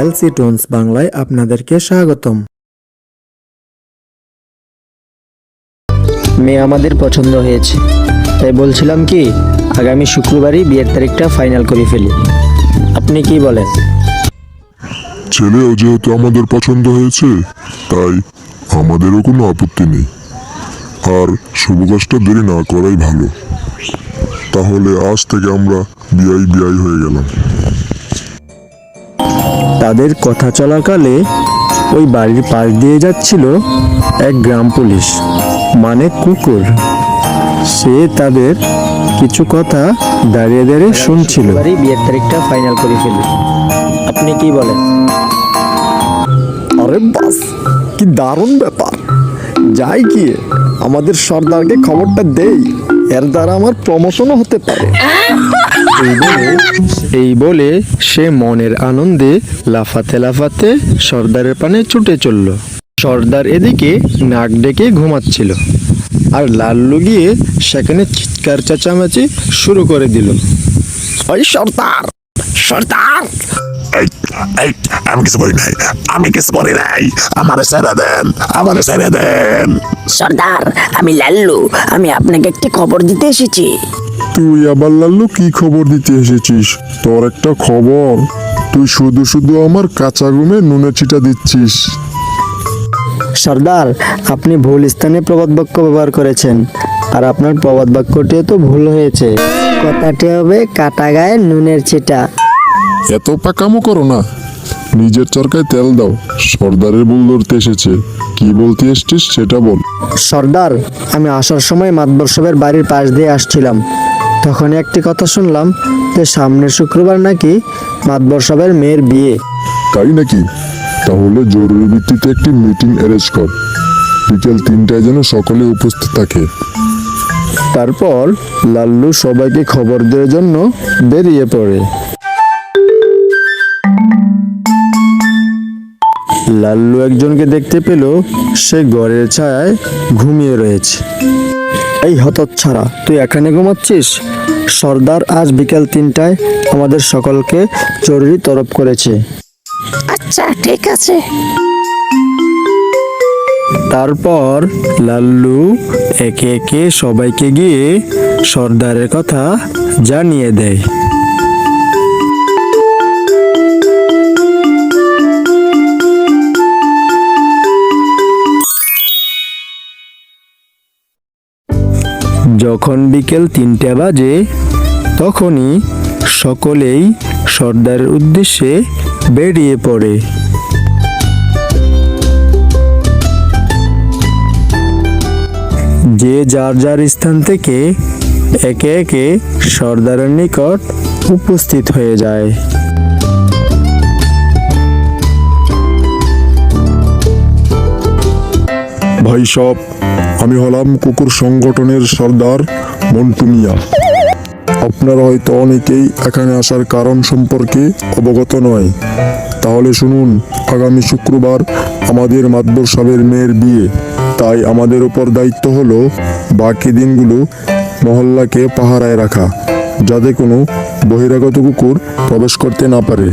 LC tones বাংলায় আপনাদেরকে স্বাগতম। মেয়ে আমাদের পছন্দ হয়েছে। তাই বলছিলাম কি আগামী শুক্রবারই বিয়ের তারিখটা ফাইনাল করে ফেলি। আপনি কি বলেন? ছেলেও যেহেতু আমাদের পছন্দ হয়েছে তাই আমাদেরও কোনো আপত্তি নেই। আর শুভ কাজটা দেরি না করাই ভালো। তাহলে আজ থেকে আমরা বিয়াই বিয়াই হয়ে গেলাম। তাদের কথা চলাকালে ওই বাড়ির পাশ দিয়ে যাচ্ছিল এক গ্রাম পুলিশ মানে কুকুর। সে তাদের কিছু কথা দাঁড়িয়ে দাঁড়িয়ে শুনছিল। বিয়ের তারিখটা ফাইনাল করে ফেলি আপনি কি বলেন? আরে বাস কি দারুণ ব্যাপার। যাই গিয়ে আমাদের সর্দারকে খবরটা দেই এর দ্বারা আমার প্রমোশনও হতে পারে। এই বলে এই বলে সে মনের আনন্দে লাফাতে লাফাতে সর্দারের পানে ছুটে চলল। সর্দার এদিকে নাক ডেকে ঘুমাচ্ছিল আর লাল্লু গিয়ে সেখানে চিৎকার চেঁচামেচি শুরু করে দিল। ওই সর্দার সর্দার! আমি কিছু বলি নাই আমি কিছু বলি নাই। আমার ছেড়ে দেন আমার ছেড়ে দেন। সর্দার আমি লাল্লু আমি আপনাকে একটি খবর দিতে এসেছি। তুই আবার লাল্লু কি খবর দিতে এসেছিস? তোর একটা খবর। তুই শুধু শুধু আমার কাঁচা ঘুমে নুনে চিটা দিচ্ছিস। সর্দার আপনি ভুল স্থানে প্রবাদ বাক্য ব্যবহার করেছেন। আর আপনার প্রবাদ বাক্যটিও তো ভুল হয়েছে। কথাটি হবে কাটা গায়ে নুনের ছিটা। এত পাকামো করো না। নিজের চরকায় তেল দাও। সর্দারের ভুল ধরতে এসেছে। কি বলতে এসছিস সেটা বল। সর্দার আমি আসার সময় মাতবর সাহেবের বাড়ির পাশ দিয়ে আসছিলাম। তখন একটি কথা শুনলাম যে সামনের শুক্রবার নাকি মাতবর সাহেবের মেয়ের বিয়ে। তাই নাকি? তাহলে জরুরি ভিত্তিতে একটি মিটিং অ্যারেঞ্জ কর। বিকেল তিনটায় যেন সকলে উপস্থিত থাকে। তারপর লাল্লু সবাইকে খবর দেওয়ার জন্য বেরিয়ে পড়ে। লাল্লু একজনকে দেখতে পেল সে ঘরের ছায়ায় ঘুমিয়ে রয়েছে। এই হতচ্ছাড়া তুই এখানে ঘুমাচ্ছিস? সর্দার আজ বিকেল তিনটায় আমাদের সকলকে জরুরি তরফ করেছে। আচ্ছা ঠিক আছে। তারপর লাল্লু একে একে সবাইকে গিয়ে সর্দারের কথা জানিয়ে দেয়। যখন বিকেল তিনটে বাজে, তখনই সকলেই সর্দারের উদ্দেশ্যে বেরিয়ে পড়ে। যে যার যার স্থান থেকে একে একে সর্দারের নিকট উপস্থিত হয়ে যায়। ভাই সব আমি হলাম কুকুর সংগঠনের সর্দার মন্টু মিয়া। আপনারা হয়তো অনেকেই এখানে আসার কারণ সম্পর্কে অবগত নয়। তাহলে শুনুন আগামী শুক্রবার আমাদের মাতবর সাহেবের মেয়ের বিয়ে। তাই আমাদের উপর দায়িত্ব হলো বাকি দিনগুলো মহল্লাকে পাহারায় রাখা যাতে কোনো বহিরাগত কুকুর প্রবেশ করতে না পারে।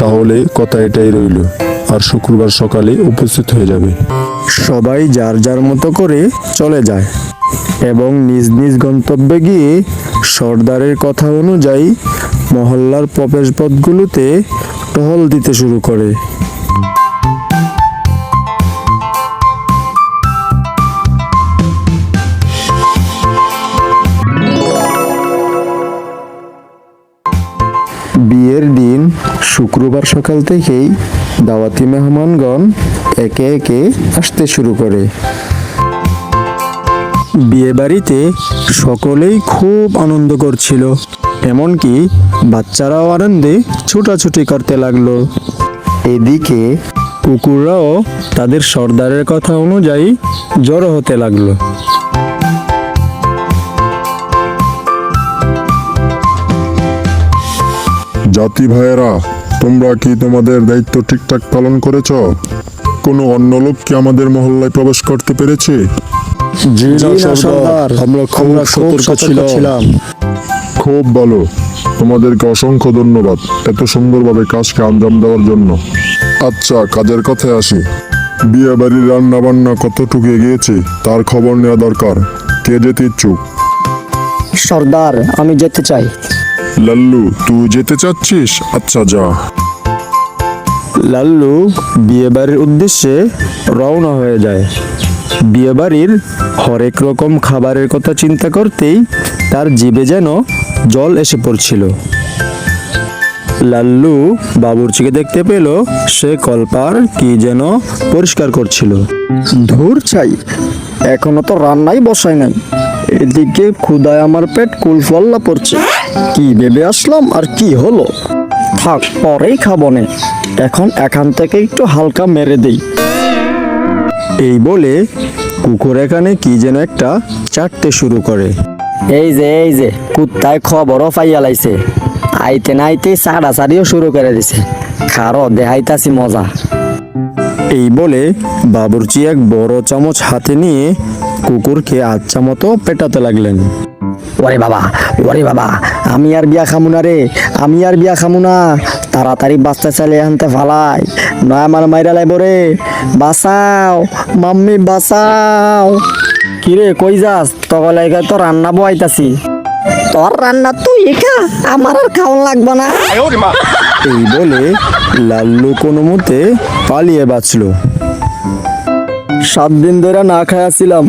তাহলে কথা এটাই রইল। আর শুক্রবার সকালে উপস্থিত হয়ে যাবে। সবাই যার যার মতো করে চলে যায় এবং নিজ নিজ গন্তব্যে গিয়ে সর্দারের কথা অনুযায়ী মহল্লার প্রবেশপথগুলোতে টহল দিতে শুরু করে। বিয়ের দিন শুক্রবার সকাল থেকেই দাওয়াতি মেহমানগণ একে একে আসতে শুরু করে। বিয়ে বাড়িতে সকলেই খুব আনন্দ করছিল, এমনকি বাচ্চারাও আনন্দে ছুটাছুটি করতে লাগল। এদিকে কুকুররাও তাদের সর্দারের কথা অনুযায়ী জড়ো হতে লাগল। জাতি ভাইয়েরা তোমরা কি তোমাদের দায়িত্ব ঠিকঠাক পালন করেছ? কোনো অন্য লোক কি আমাদের মহল্লায় প্রবেশ করতে পেরেছে? আমরা খুব সতর্ক ছিলাম। খুব ভালো। তোমাদেরকে অসংখ্য ধন্যবাদ এত সুন্দরভাবে কাজকে আঞ্জাম দেওয়ার জন্য। আচ্ছা কাজের কথায় আসি। বিয়ে বাড়ির রান্না বান্না কতটুকু এগিয়েছে তার খবর নেওয়া দরকার। কে যেতে ইচ্ছুক? সর্দার আমি যেতে চাই। লাল্লু তুই যেতে চাচ্ছিস? আচ্ছা যা। লাল্লু বিয়েবাড়ির উদ্দেশ্যে রওনা হয়ে যায়। বিয়েবাড়ির হরেক রকম খাবারের কথা চিন্তা করতেই তার জিভে যেন জল এসে পড়ছিল। লাল্লু বাবুর্চিকে দেখতে পেল সে কলপার কি যেন পরিষ্কার করছিল। ধুর চাই এখনও তো রান্নাই বসাই নাই। এদিকে ক্ষুদায় আমার পেট কুলফল্লা পড়ছে। কি ভেবে আসলাম আর কি হলো? থাক পরেই খাব নে। এখন এখান থেকে একটু হালকা মেরে দেই। এই বলে কুকুর এখানে কি যেন একটা চাটতে শুরু করে। এই যে এই যে কুত্তায় খবরও পাইয়া লাইছে। আইতে না আইতে সাড়া সাড়িও শুরু করে দিছে। খারো দেখাইতাছি মজা। এই বলে বাবুর্চি এক বড় চামচ হাতে নিয়ে কুকুরকে আচ্ছা মতো পেটাতে লাগলেন। ওরে বাবা ওরে বাবা আমি আর বিয়া খামু না রে আমি আর বিয়া খামু না। তাড়াতাড়ি বাচ্চা চালিয়ে আনতে ফালাই নয় আমার মাইরা লাইব রে। বাঁচাও মাম্মি বাঁচাও। কিরে কই যাস? লাগে তো রান্না বয়াইতাছি তোর রান্না তুই খা আমার আর খাওয়ান লাগবে না। এই বলে লাল্লু কোনো মতে পালিয়ে বাঁচল। সাত দিন ধরে না খাইয়াছিলাম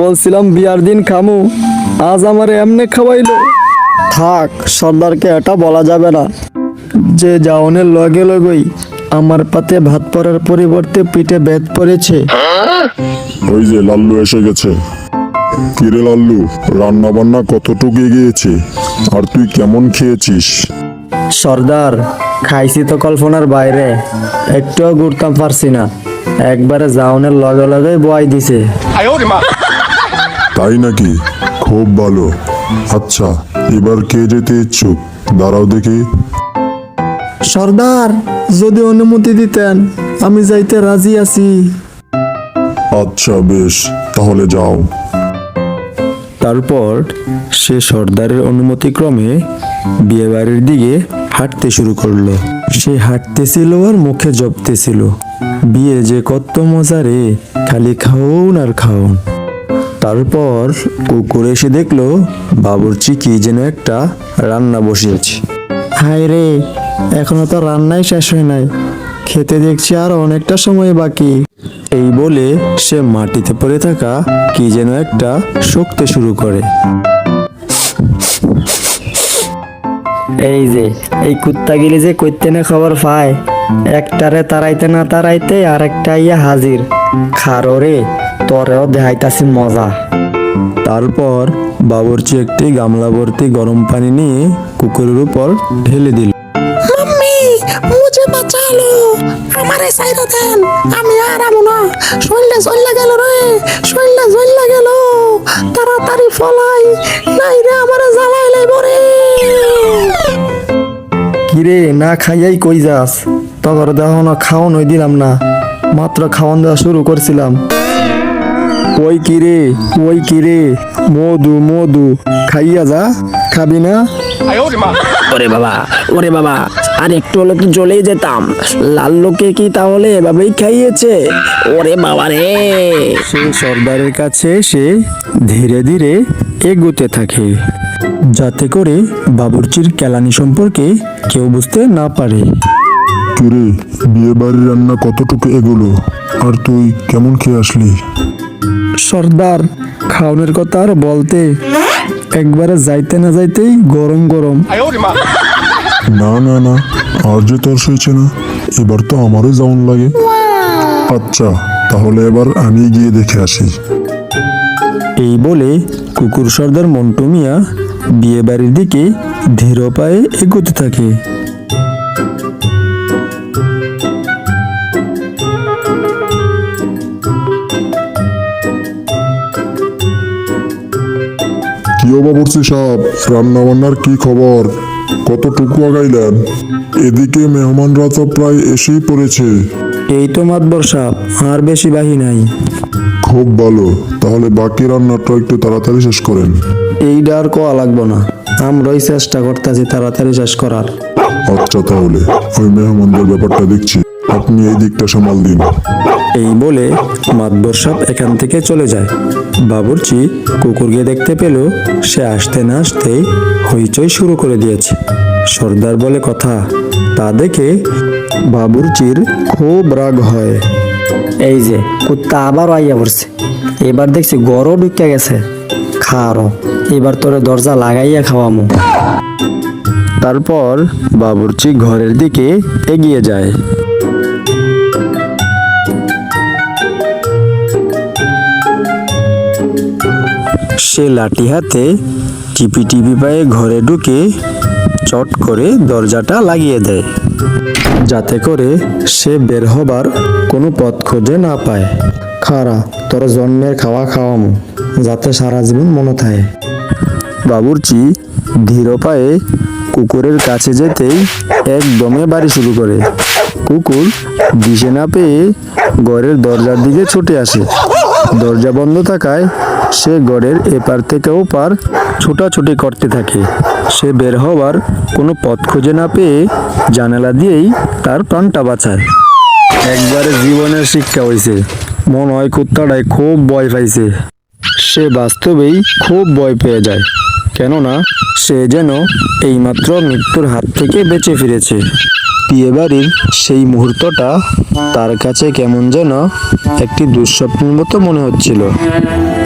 বলছিলাম বিয়ার দিন খামু আজ আমার এমনি খাওয়াইলো। থাক সর্দারকে এটা বলা যাবে না। যে যাওনের লগে লগই আমার পাতে ভাত পড়ার পরিবর্তে পিঠে বেদ পড়েছে। ওই যে লাল্লু এসে গেছে। কিরে লাল্লু রান্না বান্না কতটুকু এগিয়েছে? আর তুই কেমন খেয়েছিস? সর্দার খাইছি তো কল্পনার বাইরে। একটুও ঘুরতাম পারছি না। একবারে যাওনের লগে লগে বয় দিছে। তাই নাকি? খুব ভালো। আচ্ছা এবার কে যেতে ইচ্ছুক? দাঁড়াও দেখি। সর্দার যদি অনুমতি দিতেন আমি যাইতে রাজি আছি। আচ্ছা বেশ তাহলে যাও। তারপর সে সর্দারের অনুমতিক্রমে বিয়েবাড়ির দিকে হাঁটতে শুরু করল। সে হাঁটতেছিল আর মুখে জপতেছিল। বিয়ে যে কত মজা রে খালি খাওন আর খাওন। তারপর কুকুর এসে দেখল বাবুর্চি কি যেন একটা রান্না বসিয়েছে। হায় রে এখনও তো রান্নাই শেষ হয় নাই। খেতে দেখছি আর অনেকটা সময় বাকি। এই বলে সে মাটিতে পড়ে থাকা কি যেন একটা শক্তি শুরু করে। এই যে এই কুত্তা কুত্তাগিরি যে কইতে না খবর পায় একটারে তারাইতে না তারাইতে আর একটা ইয়া হাজির। খারো রে তোরেও দেখাইতাছি মজা। তারপর বাবুর্চি একটি গামলা ভর্তি গরম পানি নিয়ে কুকুরের উপর ঢেলে দিল। মাম্মি মুঝে বাঁচালো। আমারে সাইরা দেন। আমি আর আমু না। শরীরে জ্বললে গেল রে। শরীরে জ্বললে গেল। তাড়াতাড়ি ফলাই নাই রে আমারে জ্বালাই লাইব রে। কিরে না খাইয়াই কই যাস? তগর দেখো না খাওয়ান হই দিলাম না। মাত্র খাওয়ান দেওয়া শুরু করছিলাম। ওই কিরে ওই কিরে মধু মধু খাইয়া যা। খাবি না? ওরে বাবা ওরে বাবা আর একটু হলে তো জ্বলেই যেতাম। লাল লোকে কি তাহলে এভাবেই খাইয়েছে? ওরে বাবা রে। সে সর্দারের কাছে এসে ধীরে ধীরে এগোতে থাকে। যাতে করে বাবুর্চির কেলানি সম্পর্কে কেউ বুঝতে না পারে। কিরে বিয়ে বাড়ির রান্না কতটুকু এগুলো? আর তুই কেমন খেয়ে আসলি? সর্দার খাওনের কথা আর বলতে একবারে যাইতে না যাইতেই গরম গরম। না না না আর যে তোর সইছে না এবার তো আমারও যেমন লাগে। আচ্ছা তাহলে এবার আমি গিয়ে দেখে আসি। এই বলে কুকুর সর্দার মন্টু মিয়া বিয়ে বাড়ির দিকে ধীর পায়ে এগোতে থাকে। কি বাবুর্চি সাহেব রান্না বান্নার কি খবর? কতটুকু আগাইলেন? এদিকে মেহমানরা তো প্রায় এসেই পড়েছে। এই তো মাতবর সাপ আর বেশি বাহি নাই। খুব ভালো তাহলে বাকি রান্নাটা একটু তাড়াতাড়ি শেষ করেন। এইটা আর কোয়া লাগবো না আমরাই চেষ্টা করতেছি তাড়াতাড়ি শেষ করার। আচ্ছা তাহলে ওই মেহমানদের ব্যাপারটা দেখছি। আপনি এই দিকটা সামাল দিন। এই বলে মাতবর সাপ এখান থেকে চলে যায়। বাবুর্চি কুকুরকে দেখতে পেল সে আসতে না আসতেই হইচই শুরু করে দিয়েছে। সর্দার বলে কথা তা দেখে বাবুর্চির খুব রাগ হয়। এই যে কুত্তা আবার আইয়া পড়ছে। এবার দেখছি গরও ঢুকে গেছে। খারো এবার তোরে দরজা লাগাইয়া খাওয়ামু। তারপর বাবুর্চি ঘরের দিকে এগিয়ে যায়। সে লাঠি হাতে টিপি টিপি পায়ে ঘরে ঢুকে চট করে দরজাটা লাগিয়ে দেয়, যাতে করে সে বের হবার কোনো পথ খুঁজে না পায়। খারা, তোর জন্মের খাওয়া খাওয়ামু, যাতে সারা জীবন মনে থাকে। বাবুর্চি ধীর পায়ে কুকুরের কাছে যেতেই একদমে বাড়ি শুরু করে। কুকুর দিশে না পেয়ে ঘরের দরজার দিকে ছুটে আসে। দরজা বন্ধ থাকায় সে ঘরের এপার থেকে ওপার ছোটাছুটি করতে থাকে। সে বের হওয়ার কোনো পথ খুঁজে না পেয়ে জানালা দিয়েই তার প্রাণটা বাঁচায়। একবারে জীবনের শিক্ষা হয়েছে মন হয় কুত্তাটায় খুব ভয় পাইছে। সে বাস্তবেই খুব ভয় পেয়ে যায়। কেননা সে যেন এইমাত্র মৃত্যুর হাত থেকে বেঁচে ফিরেছে। বিয়ে বাড়ির সেই মুহূর্তটা তার কাছে কেমন যেন একটি দুঃস্বপ্নের মতো মনে হচ্ছিল।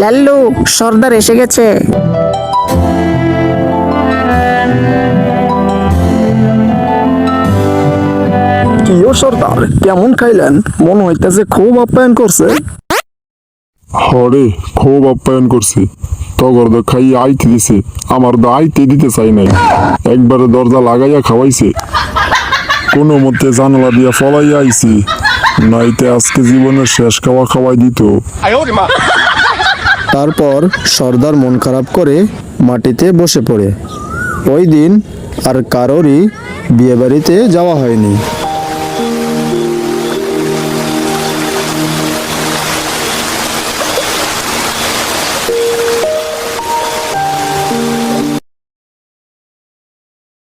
লাল্লু সর্দার এসে গেছে। কিও সর্দার কেমন খাইলেন? মনে হইতেছে খুব আপ্যায়ন করছে। হরে খুব আপ্যায়ন করছে। তগর তো খাই আইতে দিছে। আমার তো আইতে দিতে চাই নাই। একবারে দরজা লাগাইয়া খাওয়াইছে। কোনো মতে জানলা দিয়া ফলাই আইছি। নাইতে আজকে জীবনের শেষ খাওয়া খাওয়াই দিত। তারপর সর্দার মন খারাপ করে মাটিতে বসে পড়ে। ওই দিন আর কারোরই বিয়েবাড়িতে যাওয়া হয়নি।